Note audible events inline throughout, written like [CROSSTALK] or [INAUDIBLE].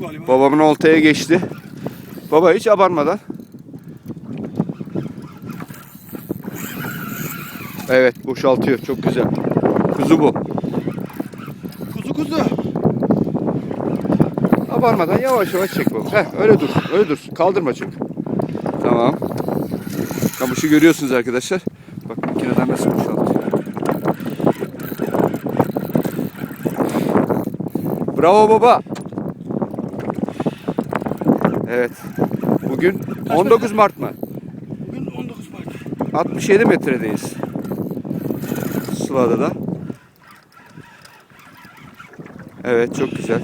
galiba. Babamın oltaya geçti. Baba hiç abanmadan. Evet boşaltıyor. Çok güzel. Kuzu bu. Kuzu kuzu. Abanmadan yavaş yavaş çek baba. Heh, öyle dur. Öyle dur. Kaldırma çok. Tamam. Kamışı görüyorsunuz arkadaşlar. Bak makineden nasıl boşaltıyor. Bravo baba. Evet. Bugün 19 Mart mı? Bugün 19 Mart. 67 metredeyiz. Sıla'da da. Evet çok güzel.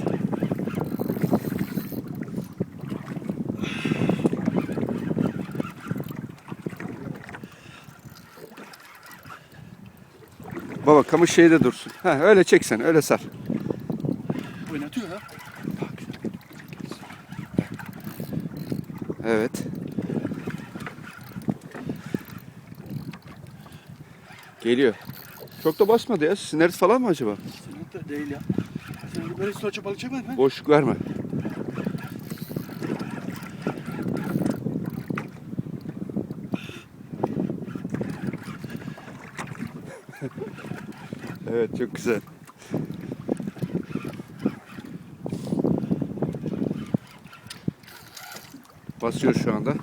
Baba kamış şeyde dursun. Ha öyle çeksen öyle sar. Oynatıyor ha. Evet. Geliyor. Çok da basmadı ya. Sinerit falan mı acaba? Senin de değil ya. Sen böyle soça balık çekmedin mi? Boşluk verme. [LAUGHS] evet çok güzel. Basıyor şu anda.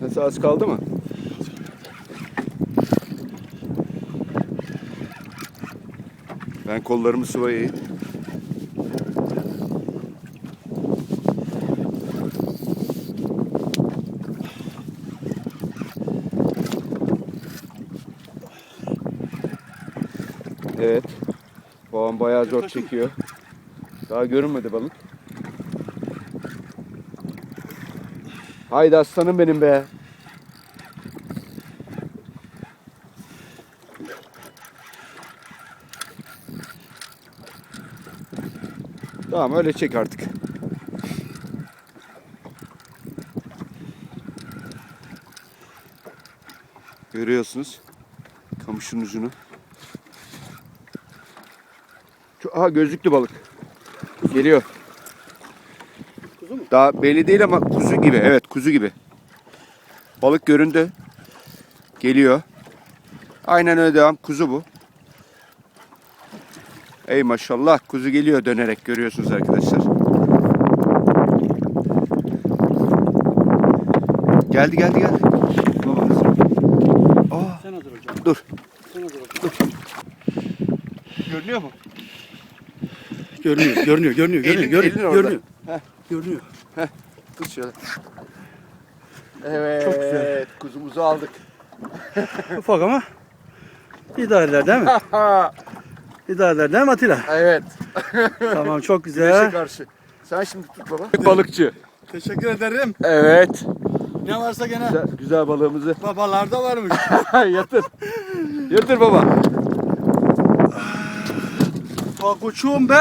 Nasıl az kaldı mı? Ben kollarımı sıvayayım. Evet. Babam bayağı zor çekiyor. Daha görünmedi balık. Haydi aslanım benim be. Tamam öyle çek artık. Görüyorsunuz kamışın ucunu. Şu- Aha gözlüklü balık. Geliyor. Kuzu mu? Daha belli değil ama kuzu gibi. Evet kuzu gibi. Balık göründü. Geliyor. Aynen öyle devam. Kuzu bu. Ey maşallah kuzu geliyor dönerek görüyorsunuz arkadaşlar. Geldi geldi geldi. Babanız. Aa, Sen hazır hocam. dur. Sen hazır hocam. Görünüyor mu? Görünüyor, görünüyor, görünüyor, Elin- görünüyor, elin görünüyor. orada. görünüyor. Heh. Görünüyor. Tut şöyle. Evet. Çok güzel. Kuzumuzu aldık. [LAUGHS] Ufak ama idare eder değil mi? [LAUGHS] İdare eder değil mi Atilla? evet. tamam çok [LAUGHS] Güneşe güzel. karşı. Sen şimdi tut baba. Balıkçı. Teşekkür ederim. Evet. Ne varsa gene Güzel, güzel balığımızı. babalarda varmış. Yatır. Yatır baba. Bak koçum be.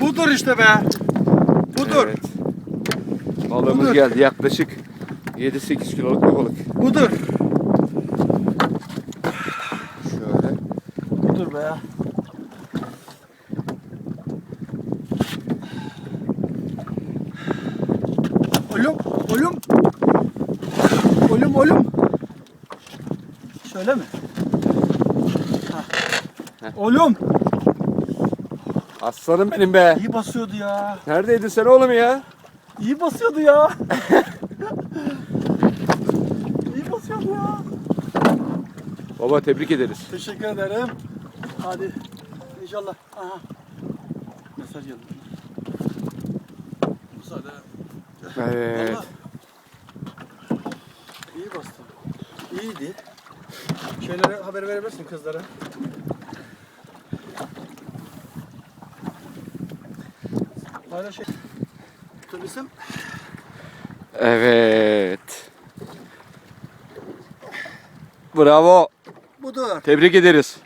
Budur işte be. Budur. Evet. Balığımız Budur. geldi yaklaşık 7-8 kiloluk bir balık. Budur. Şöyle. Budur be. Oğlum, oğlum. Oğlum, oğlum. Şöyle mi? Heh. Oğlum. Aslanım benim be. İyi basıyordu ya. Neredeydin sen oğlum ya? İyi basıyordu ya. [LAUGHS] İyi basıyordu ya. Baba tebrik ederiz. Teşekkür ederim. Hadi inşallah. Aha. Mesaj geldi. Müsaade. Evet. Vallahi İyi bastın. İyiydi. Şeylere haber verebilirsin kızlara. Şey. Tutabilsem. Evet. Bravo. Budur. Tebrik ederiz.